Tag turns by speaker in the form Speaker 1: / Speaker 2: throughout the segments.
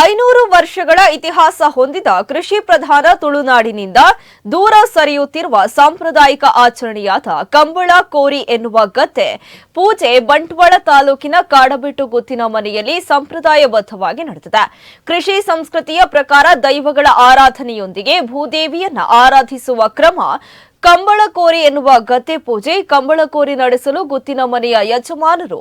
Speaker 1: ಐನೂರು ವರ್ಷಗಳ ಇತಿಹಾಸ ಹೊಂದಿದ ಕೃಷಿ ಪ್ರಧಾನ ತುಳುನಾಡಿನಿಂದ ದೂರ ಸರಿಯುತ್ತಿರುವ ಸಾಂಪ್ರದಾಯಿಕ ಆಚರಣೆಯಾದ ಕಂಬಳ ಕೋರಿ ಎನ್ನುವ ಗದ್ದೆ ಪೂಜೆ ಬಂಟ್ವಾಳ ತಾಲೂಕಿನ ಕಾಡಬಿಟ್ಟು ಗುತ್ತಿನ ಮನೆಯಲ್ಲಿ ಸಂಪ್ರದಾಯಬದ್ಧವಾಗಿ ನಡೆದಿದೆ. ಕೃಷಿ ಸಂಸ್ಕೃತಿಯ ಪ್ರಕಾರ ದೈವಗಳ ಆರಾಧನೆಯೊಂದಿಗೆ ಭೂದೇವಿಯನ್ನ ಆರಾಧಿಸುವ ಕ್ರಮ ಕಂಬಳಕೋರಿ ಎನ್ನುವ ಗತೆ ಪೂಜೆ ಕಂಬಳಕೋರಿ ನಡೆಸಲು ಗುತ್ತಿನ ಮನೆಯ ಯಜಮಾನರು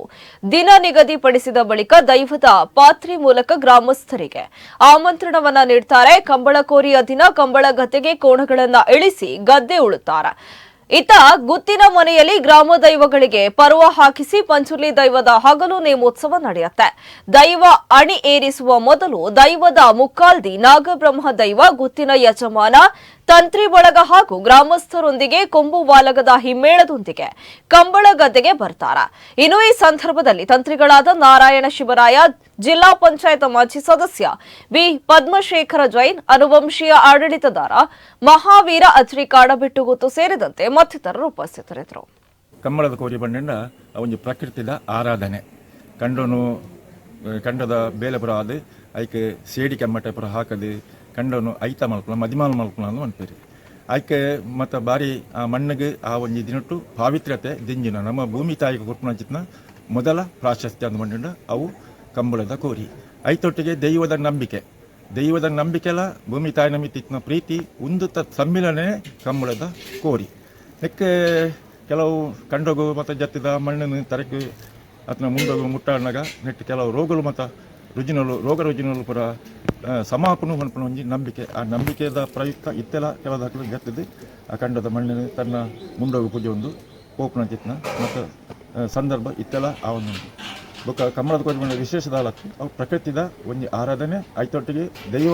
Speaker 1: ದಿನ ನಿಗದಿಪಡಿಸಿದ ಬಳಿಕ ದೈವದ ಪಾತ್ರೆ ಮೂಲಕ ಗ್ರಾಮಸ್ಥರಿಗೆ ಆಮಂತ್ರಣವನ್ನ ನೀಡ್ತಾರೆ. ಕಂಬಳಕೋರಿಯ ದಿನ ಕಂಬಳ ಗತೆಗೆ ಕೋಣಗಳನ್ನ ಇಳಿಸಿ ಗದ್ದೆ ಉಳುತ್ತಾರೆ. ಇತ್ತ ಗುತ್ತಿನ ಮನೆಯಲ್ಲಿ ಗ್ರಾಮ ದೈವಗಳಿಗೆ ಪರ್ವ ಹಾಕಿಸಿ ಪಂಚುಲಿ ದೈವದ ಹಗಲು ನೇಮೋತ್ಸವ ನಡೆಯುತ್ತೆ. ದೈವ ಅಣಿ ಏರಿಸುವ ಮೊದಲು ದೈವದ ಮುಕ್ಕಾಲ್ದಿ ನಾಗಬ್ರಹ್ಮ ದೈವ ಗುತ್ತಿನ ಯಜಮಾನ ತಂತ್ರಿ ಬಳಗ ಹಾಗೂ ಗ್ರಾಮಸ್ಥರೊಂದಿಗೆ ಕೊಂಬು ವಾಲಗದ ಹಿಮ್ಮೇಳದೊಂದಿಗೆ ಕಂಬಳ ಗದ್ದೆಗೆ ಬರ್ತಾರ. ಇನ್ನು ಈ ಸಂದರ್ಭದಲ್ಲಿ ತಂತ್ರಿಗಳಾದ ನಾರಾಯಣ ಶಿವರಾಯ, ಜಿಲ್ಲಾ ಪಂಚಾಯತ್ ಮಾಜಿ ಸದಸ್ಯ ವಿ ಪದ್ಮಶೇಖರ ಜೈನ್, ಅನುವಂಶೀಯ ಆಡಳಿತದಾರ ಮಹಾವೀರ ಅಜ್ರಿ ಕಾಡಬಿಟ್ಟುಗುತ್ತು ಸೇರಿದಂತೆ ಮತ್ತಿತರರು ಉಪಸ್ಥಿತರಿದ್ದರು.
Speaker 2: ಕಂಬಳದ ಕೋರಿ ಬಣ್ಣ ಒಂದು ಪ್ರಕೃತಿದ ಆರಾಧನೆ. ಕಂಡನು ಕಂಡದ ಬೇಲೆ ಪುರ ಆದ್ ಐಕೆ ಸೇಡಿ ಕೆಮ್ಮಟೆ ಪುರ ಹಾಕದು, ಕಂಡನು ಐತ ಮಲ್ಪುನ ಮದಿಮಾಲ್ ಮಲ್ಪುನ ಅಂತ ಅನ್ಪೇರಿ ಐಕೆ ಮತ್ತು ಬಾರಿ ಆ ಮಣ್ಣಿಗೆ ಆ ಒಂದು ದಿನಟ್ಟು ಪಾವಿತ್ರ್ಯತೆ ದಿಂಜಿನ, ನಮ್ಮ ಭೂಮಿ ತಾಯಿಗೆ ಕೊರ್ಪುನ ಮೊದಲ ಪ್ರಾಶಸ್ತ್ಯ ಅಂತ ಮಂಡಿಂಡ ಅವು ಕಂಬಳದ ಕೋರಿ. ಐತೊಟ್ಟಿಗೆ ದೈವದ ನಂಬಿಕೆ. ದೈವದ ನಂಬಿಕೆಲ ಭೂಮಿ ತಾಯಿ ನಮಿತಿನ ಪ್ರೀತಿ, ಉಂದುತ್ತ ಸಮ್ಮಿಲನೆ ಕಂಬಳದ ಕೋರಿ. ಹೆಕ್ಕೆ ಕೆಲವು ಕಂಡಗು ಮತ್ತು ಜತ್ತಿದ ಮಣ್ಣನ್ನು ತರಕಿ ಅಥವಾ ಮುಂಡಗು ಮುಟ್ಟಾಡಿನಾಗ ನೆಟ್ಟು ಕೆಲವು ರೋಗಗಳು ಮತ್ತು ರುಜಿನಲು, ರೋಗ ರುಜಿನಲು ಪುರ ಸಮಾಪನು ಹೊಂಪನ ಒಂಜಿ ನಂಬಿಕೆ. ಆ ನಂಬಿಕೆದ ಪ್ರಯುಕ್ತ ಇತ್ತೆಲ್ಲ ಕೆಲವು ದಾಖಲೆ ಜತ್ತಿದ್ದು, ಆ ಕಂಡದ ಮಣ್ಣಿನ ತನ್ನ ಮುಂಡೋಗು ಪೂಜೆ ಒಂದು ಕೋಪನ ಚಿತ್ನ ಮತ್ತು ಸಂದರ್ಭ ಇತ್ತೆಲ್ಲ ಆ ಒಂದು ಬೊಕ್ಕ ಕಮಲದ ವಿಶೇಷ ವಿಶೇಷದ ಅವು ಪ್ರಕೃತಿದ ಒಂದು ಆರಾಧನೆ, ಐತೊಟ್ಟಿಗೆ ದೈವ